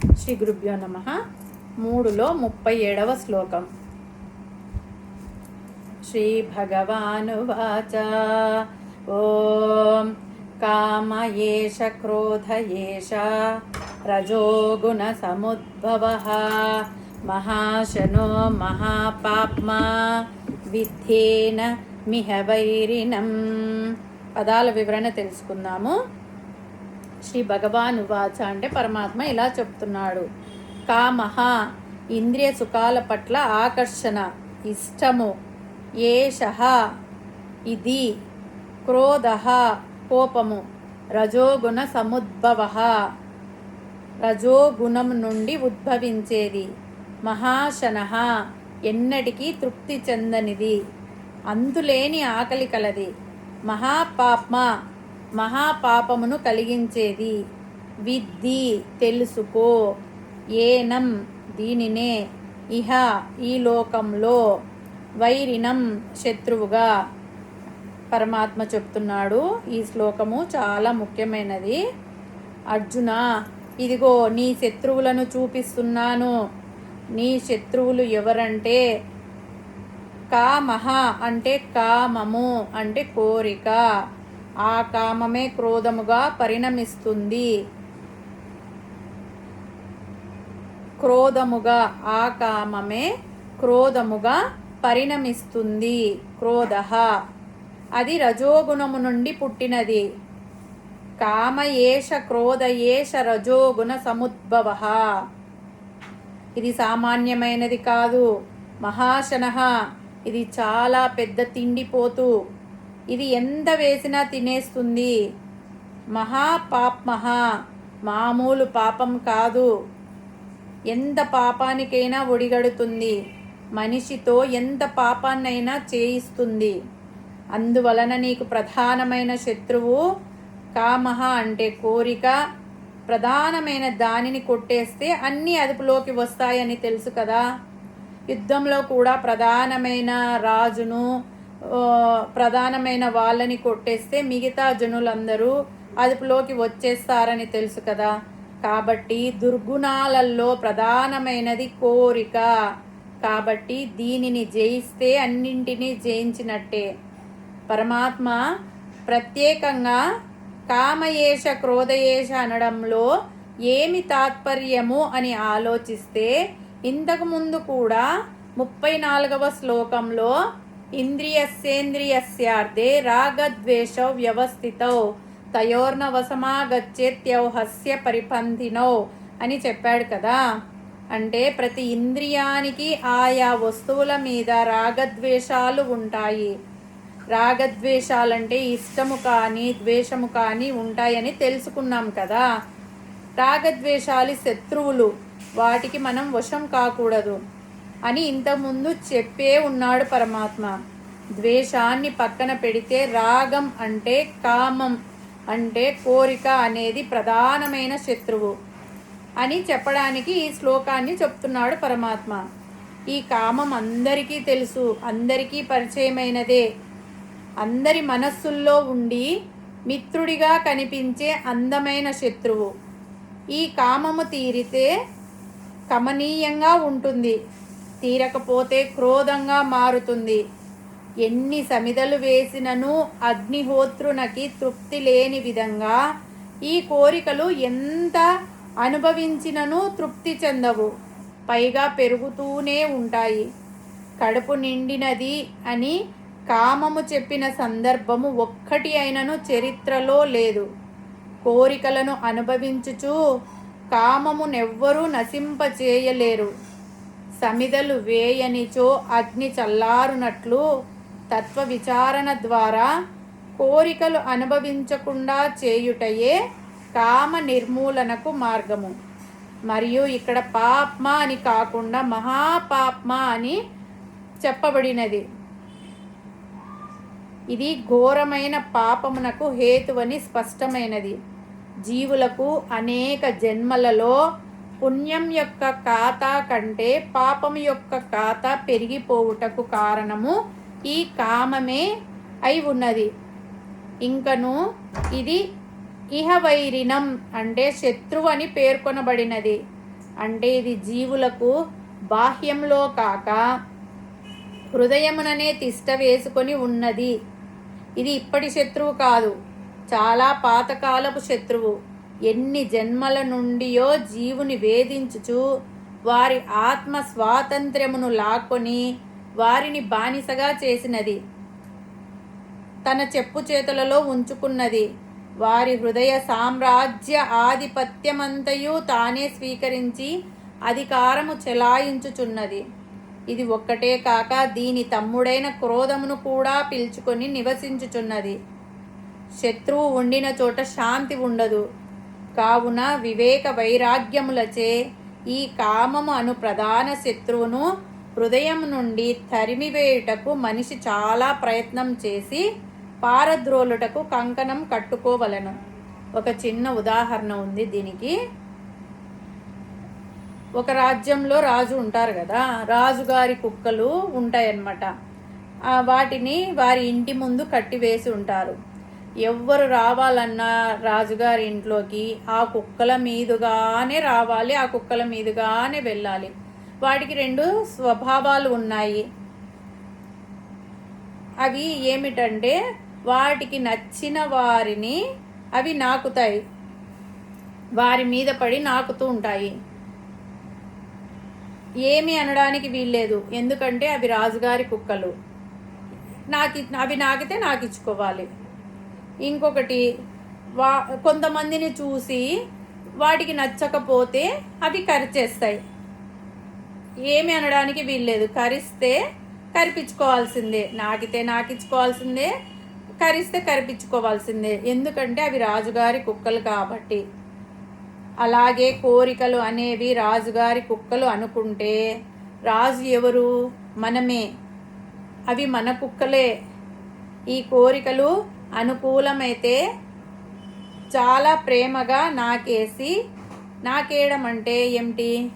శ్రీ గురుభ్యో నమ. మూడులో ముప్పై ఏడవ శ్లోకం. శ్రీ భగవానువాచ ఓం కామయేష క్రోధయేష. రజోగుణ సముద్భవ. మహాశనో మహాపాప్మా. విద్ధేన మిహ పదాల వివరణ తెలుసుకుందాము. శ్రీ భగవాన్ ఉవాచ అంటే పరమాత్మ ఇలా చెప్తున్నాడు. కామహ ఇంద్రియ సుఖాల పట్ల ఆకర్షణ ఇష్టము ఏష ఇది క్రోధ కోపము రజోగుణ సముద్భవ రజోగుణం నుండి ఉద్భవించేది. మహాశన ఎన్నటికీ తృప్తి చెందనిది. అంతులేని ఆకలి కలది. మహాపాప్మ మహాపాపమును కలిగించేది. విద్ది తెలుసుకో. ఏనం దీనినే. ఇహ ఈ లోకంలో వైరినం శత్రువుగా. పరమాత్మ చెప్తున్నాడు. ఈ శ్లోకము చాలా ముఖ్యమైనది. అర్జున ఇదిగో నీ శత్రువులను చూపిస్తున్నాను. నీ శత్రువులు ఎవరంటే కామహ అంటే కామము అంటే కోరిక. ఆ కామమే క్రోధముగా పరిణమిస్తుంది. క్రోధముగా ఆ కామమే క్రోధముగా పరిణమిస్తుంది. క్రోధ. అది రజోగుణము నుండి పుట్టినది. కామ ఏష క్రోధ ఏష రజోగుణ సముద్భవ. ఇది సామాన్యమైనది కాదు. మహాశనః. ఇది చాలా పెద్ద తిండిపోతు ఇది ఎంత వేసినా తినేస్తుంది. మహాపాప్మహ మామూలు పాపం కాదు. ఎంత పాపానికైనా ఒడిగడుతుంది. మనిషితో ఎంత పాపాన్నైనా చేయిస్తుంది. అందువలన నీకు ప్రధానమైన శత్రువు కామహ అంటే కోరిక. ప్రధానమైన దానిని కొట్టేస్తే అన్నీ అదుపులోకి వస్తాయని తెలుసు కదా. యుద్ధంలో కూడా ప్రధానమైన రాజును ప్రధానమైన వాళ్ళని కొట్టేస్తే మిగతా జనులందరూ అదుపులోకి వచ్చేస్తారని తెలుసు కదా. కాబట్టి దుర్గుణాలలో ప్రధానమైనది కోరిక. కాబట్టి దీనిని జయిస్తే అన్నింటినీ జయించినట్టే. పరమాత్మ ప్రత్యేకంగా కామయేష క్రోధయేష అనడంలో ఏమి తాత్పర్యము అని ఆలోచిస్తే ఇంతకుముందు కూడా ముప్పై నాలుగవ శ్లోకంలో ఇంద్రియస్యేంద్రియస్యార్థే రాగద్వేష వ్యవస్థితౌ. తయోర్నవసమాగచ్చేత్యౌహస్య పరిపంధినో అని చెప్పాడు కదా. అంటే ప్రతి ఇంద్రియానికి ఆయా వస్తువుల మీద రాగద్వేషాలు ఉంటాయి. రాగద్వేషాలంటే ఇష్టము కానీ ద్వేషము కానీ ఉంటాయని తెలుసుకున్నాం కదా. రాగద్వేషాలు శత్రువులు. వాటికి మనం వశం కాకూడదు. అని ఇంతకుముందు చెప్పే ఉన్నాడు పరమాత్మ. ద్వేషాన్ని పక్కన పెడితే రాగం అంటే కామం అంటే కోరిక అనేది ప్రధానమైన శత్రువు అని చెప్పడానికి ఈ శ్లోకాన్ని చెప్తున్నాడు పరమాత్మ. ఈ కామం అందరికీ తెలుసు అందరికీ పరిచయమైనదే. అందరి మనస్సుల్లో ఉండి మిత్రుడిగా కనిపించే అందమైన శత్రువు. ఈ కామము తీరితే కమనీయంగా ఉంటుంది. తీరకపోతే క్రోధంగా మారుతుంది. ఎన్ని సమిదలు వేసినను అగ్నిహోత్రునకి తృప్తి లేని విధంగా ఈ కోరికలు ఎంత అనుభవించినను తృప్తి చెందవు. పైగా పెరుగుతూనే ఉంటాయి. కడుపు నిండినది అని కామము చెప్పిన సందర్భము ఒక్కటి అయినను చరిత్రలో లేదు. కోరికలను అనుభవించుచు కామమునెవ్వరూ నశింపచేయలేరు. సమిదలు వేయనిచో అగ్ని చల్లారునట్లు తత్వ విచారణ ద్వారా కోరికలు అనుభవించకుండా చేయుటయే కామ నిర్మూలనకు మార్గము. మరియు ఇక్కడ పాప్మ అని కాకుండా మహాపాప్మ అని చెప్పబడినది. ఇది ఘోరమైన పాపమునకు హేతువని స్పష్టమైనది. జీవులకు అనేక జన్మలలో పుణ్యం యొక్క ఖాతా కంటే పాపం యొక్క ఖాతా పెరిగిపోవుటకు కారణము ఈ కామమే అయి ఉన్నది. ఇంకను ఇది ఇహవైరినం అంటే శత్రువు అని పేర్కొనబడినది. అంటే ఇది జీవులకు బాహ్యంలో కాక హృదయముననే తిష్ట వేసుకొని ఉన్నది. ఇది ఇప్పటి శత్రువు కాదు. చాలా పాతకాలపు శత్రువు. ఎన్ని జన్మల నుండియో జీవుని వేధించుచు వారి ఆత్మ స్వాతంత్ర్యమును లాక్కొని వారిని బానిసగా చేసినది. తన చెప్పు చేతులలో ఉంచుకున్నది. వారి హృదయ సామ్రాజ్య ఆధిపత్యమంతయు తానే స్వీకరించి అధికారము చెలాయించుచున్నది. ఇది ఒక్కటే కాక దీని తమ్ముడైన క్రోధమును కూడా పిలుచుకొని నివసించుచున్నది. శత్రువు ఉండిన చోట శాంతి ఉండదు. కావున వివేక వైరాగ్యములచే ఈ కామము అను ప్రధాన శత్రువును హృదయం నుండి తరిమివేయుటకు మనిషి చాలా ప్రయత్నం చేసి పారద్రోలుటకు కంకణం కట్టుకోవలను. ఒక చిన్న ఉదాహరణ ఉంది దీనికి. ఒక రాజ్యంలో రాజు ఉంటారు కదా రాజుగారి కుక్కలు ఉంటాయన్నమాట. వాటిని వారి ఇంటి ముందు కట్టివేసి ఉంటారు. ఎవ్వరు రావాలన్నా రాజుగారి ఇంట్లోకి ఆ కుక్కల మీదుగానే రావాలి ఆ కుక్కల మీదుగానే వెళ్ళాలి. వాటికి రెండు స్వభావాలు ఉన్నాయి. అవి ఏమిటంటే వాటికి నచ్చిన వారిని అవి నాకుతాయి. వారి మీద పడి నాకుతూ ఉంటాయి. ఏమి అనడానికి వీల్లేదు. ఎందుకంటే అవి రాజుగారి కుక్కలు. నాకు అవి నాకితే నాకు ఇచ్చుకోవాలి ఇంకొకటి వా కొంతమందిని చూసి వాటికి నచ్చకపోతే అవి కరిచేస్తాయి. ఏమి అనడానికి వీల్లేదు. కరిస్తే కరిపించుకోవాల్సిందే. నాకితే నాకిచ్చుకోవాల్సిందే. కరిస్తే కరిపించుకోవాల్సిందే. ఎందుకంటే అవి రాజుగారి కుక్కలు కాబట్టి. అలాగే కోరికలు అనేవి రాజుగారి కుక్కలు అనుకుంటే రాజు ఎవరు? మనమే. అవి మన కుక్కలే. ఈ కోరికలు అనుకూలమైతే చాలా ప్రేమగా నాకేసి నాకేయడం అంటే ఏమిటి?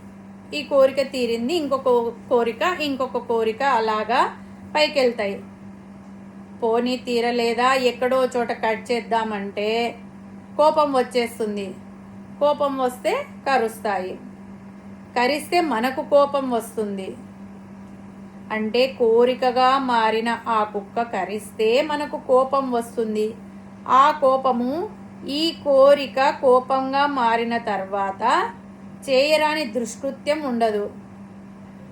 ఈ కోరిక తీరింది ఇంకొక కోరిక ఇంకొక కోరిక అలాగా పైకెళ్తాయి. పోనీ తీరలేదా? ఎక్కడో చోట కట్ చేద్దామంటే కోపం వచ్చేస్తుంది. కోపం వస్తే కరుస్తాయి. కరిస్తే మనకు కోపం వస్తుంది. అంటే కోరికగా మారిన ఆ కుక్క కరిస్తే మనకు కోపం వస్తుంది. ఆ కోపము ఈ కోరిక కోపంగా మారిన తర్వాత చేయరాని దుష్కృత్యం ఉండదు.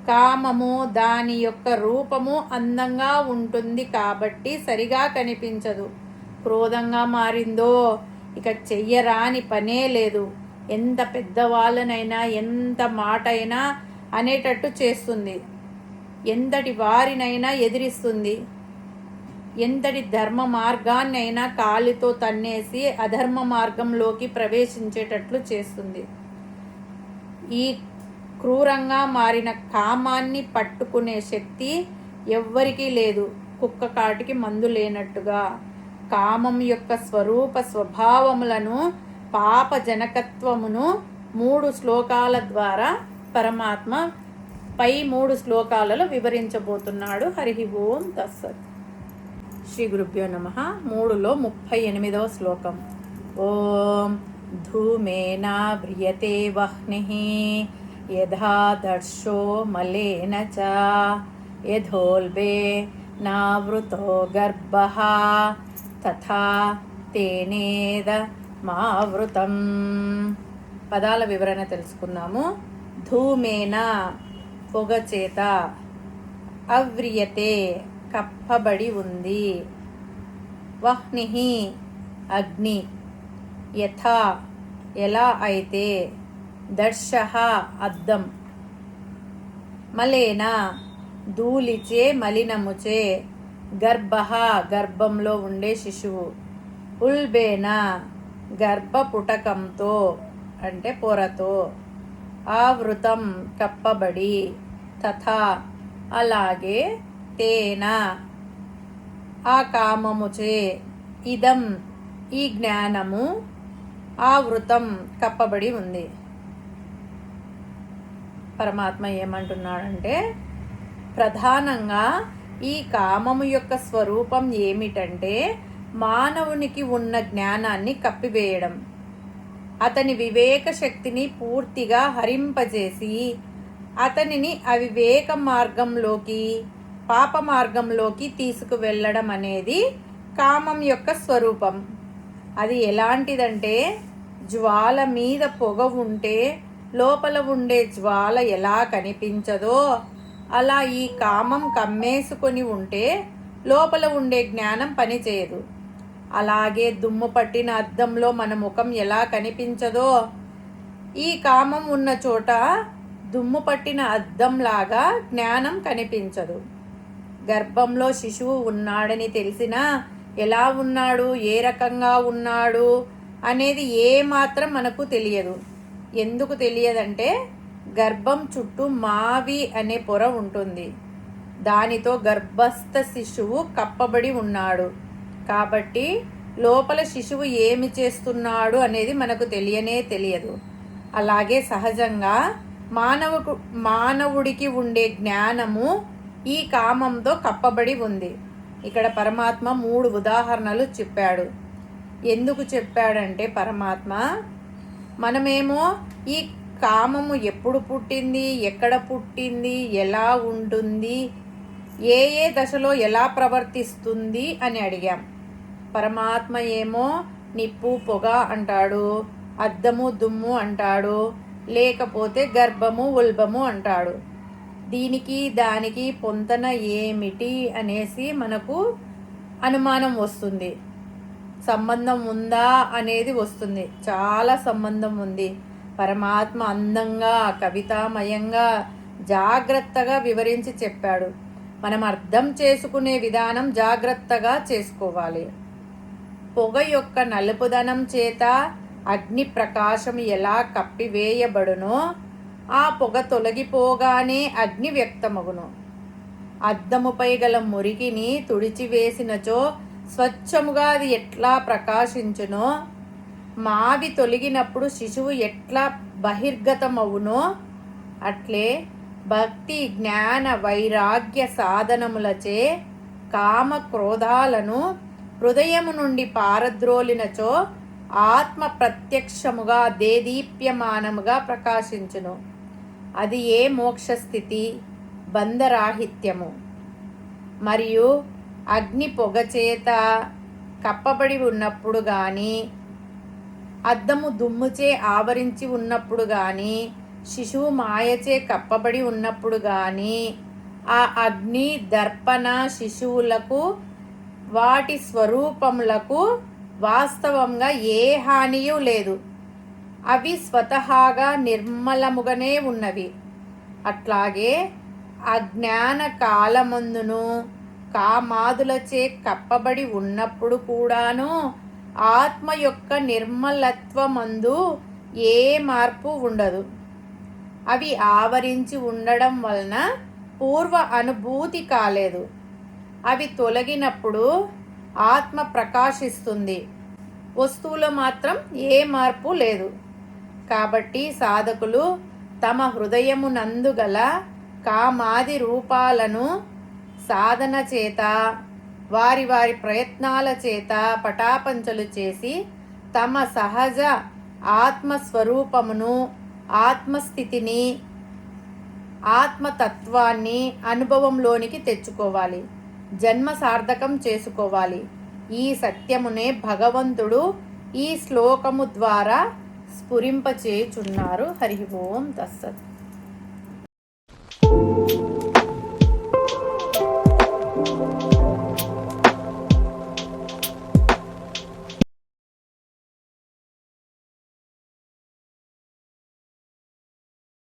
కామము దాని యొక్క రూపము అందంగా ఉంటుంది కాబట్టి సరిగా కనిపించదు. క్రోధంగా మారిందో ఇక చెయ్యరాని పనే లేదు. ఎంత పెద్దవాళ్ళనైనా ఎంత మాట అయినా అనేటట్టు చేస్తుంది. ఎంతటి వారినైనా ఎదిరిస్తుంది. ఎంతటి ధర్మ మార్గాన్నైనా కాలితో తన్నేసి అధర్మ మార్గంలోకి ప్రవేశించేటట్లు చేస్తుంది. ఈ క్రూరంగా మారిన కామాన్ని పట్టుకునే శక్తి ఎవ్వరికీ లేదు. కుక్క కాటికి మందు లేనట్టుగా. కామం యొక్క స్వరూప స్వభావములను పాప జనకత్వమును మూడు శ్లోకాల ద్వారా పరమాత్మ పై మూడు శ్లోకాలలో వివరించబోతున్నాడు. హరి ఓం తస్సత్ శ్రీ గురుభ్యో నమ. మూడులో ముప్పై ఎనిమిదవ శ్లోకం. ఓం ధూమేనా భ్రియతే వహ్ని. యథా దర్శో మలేన చ. యథోల్బే నావృతో గర్భ. తథా తేనేద మావృతం పదాల వివరణ తెలుసుకున్నాము. ధూమేనా పొగ చేత అవ్రియతే కప్పబడి ఉంది. వహ్ని అగ్ని యథా ఎలా అయితే దర్శ అద్దం మలేన ధూళిచే మలినముచే గర్భ గర్భంలో ఉండే శిశువు. ఉల్బేన గర్భపుటకంతో అంటే పొరతో ఆవృతం కప్పబడి తథా అలాగే తేన. ఆ కామముచే ఇదం ఈ జ్ఞానము ఆవృతం కప్పబడి ఉంది. పరమాత్మ ఏమంటున్నాడంటే ప్రధానంగా ఈ కామము యొక్క స్వరూపం ఏమిటంటే మానవునికి ఉన్న జ్ఞానాన్ని కప్పివేయడం. అతని వివేక శక్తిని పూర్తిగా హరింపజేసి అతనిని అవివేక మార్గంలోకి పాప మార్గంలోకి తీసుకువెళ్ళడం అనేది కామం యొక్క స్వరూపం. అది ఎలాంటిదంటే జ్వాల మీద పొగ ఉంటే లోపల ఉండే జ్వాల ఎలా కనిపించదో అలా ఈ కామం కమ్మేసుకొని ఉంటే లోపల ఉండే జ్ఞానం పనిచేయదు. అలాగే దుమ్ము పట్టిన అద్దంలో మన ముఖం ఎలా కనిపించదో ఈ కామం ఉన్న చోట దుమ్ము పట్టిన అద్దంలాగా జ్ఞానం కనిపించదు. గర్భంలో శిశువు ఉన్నాడని తెలిసినా ఎలా ఉన్నాడు ఏ రకంగా ఉన్నాడు అనేది ఏ మాత్రం మనకు తెలియదు. ఎందుకు తెలియదంటే గర్భం చుట్టూ మావి అనే పొర ఉంటుంది. దానితో గర్భస్థ శిశువు కప్పబడి ఉన్నాడు. కాబట్టి లోపల శిశువు ఏమి చేస్తున్నాడు అనేది మనకు తెలియనే తెలియదు. అలాగే సహజంగా మానవుకు మానవుడికి ఉండే జ్ఞానము ఈ కామంతో కప్పబడి ఉంది. ఇక్కడ పరమాత్మ మూడు ఉదాహరణలు చెప్పాడు. ఎందుకు చెప్పాడంటే పరమాత్మ మనమేమో ఈ కామము ఎప్పుడు పుట్టింది ఎక్కడ పుట్టింది ఎలా ఉంటుంది ఏ ఏ దశలో ఎలా ప్రవర్తిస్తుంది అని అడిగాం. పరమాత్మ ఏమో నిప్పు పొగ అంటాడు అద్దము దుమ్ము అంటాడు లేకపోతే గర్భము ఉల్బము అంటాడు. దీనికి దానికి పొంతన ఏమిటి అనేసి మనకు అనుమానం వస్తుంది. సంబంధం ఉందా అనేది వస్తుంది. చాలా సంబంధం ఉంది. పరమాత్మ అందంగా కవితామయంగా జాగ్రత్తగా వివరించి చెప్పాడు. మనం అర్థం చేసుకునే విధానం జాగ్రత్తగా చేసుకోవాలి. పొగ యొక్క నలుపుదనం చేత అగ్ని ప్రకాశం ఎలా కప్పివేయబడునో ఆ పొగ తొలగిపోగానే అగ్ని వ్యక్తమగును. అద్దముపై గల మురికిని తుడిచివేసినచో స్వచ్ఛముగా అది ఎట్లా ప్రకాశించునో మావి తొలగినప్పుడు శిశువు ఎట్లా బహిర్గతమవునో అట్లే భక్తి జ్ఞాన వైరాగ్య సాధనములచే కామ క్రోధాలను హృదయము నుండి పారద్రోలినచో ఆత్మ ప్రత్యక్షముగా దేదీప్యమానముగా ప్రకాశించును. అది ఏ మోక్షస్థితి? బంధరాహిత్యము. మరియు అగ్ని పొగచేత కప్పబడి ఉన్నప్పుడు కానీ అద్దము దుమ్ముచే ఆవరించి ఉన్నప్పుడు కానీ శిశువు మాయచే కప్పబడి ఉన్నప్పుడు కానీ ఆ అగ్ని దర్పణ శిశువులకు వాటి స్వరూపములకు వాస్తవంగా ఏ హానియు లేదు. అవి స్వతహాగా నిర్మలముగానే ఉన్నవి. అట్లాగే అజ్ఞాన కాలమందును కామాదులచే కప్పబడి ఉన్నప్పుడు కూడాను ఆత్మ యొక్క నిర్మలత్వమందు ఏ మార్పు ఉండదు. అవి ఆవరించి ఉండడం వలన పూర్వ అనుభూతి కాలేదు. అవి తొలగినప్పుడు ఆత్మ ప్రకాశిస్తుంది. వస్తువులో మాత్రం ఏ మార్పు లేదు. కాబట్టి సాధకులు తమ హృదయమునందుగల కామాది రూపాలను సాధన చేత వారి వారి ప్రయత్నాల చేత పటాపంచలు చేసి తమ సహజ ఆత్మస్వరూపమును ఆత్మస్థితిని ఆత్మతత్వాన్ని అనుభవంలోనికి తెచ్చుకోవాలి. జన్మ సార్థకం చేసుకోవాలి. ఈ సత్యమునే భగవంతుడు ఈ శ్లోకము ద్వారా స్ఫురింపచేయుచున్నారు. హరి ఓం తస్సత్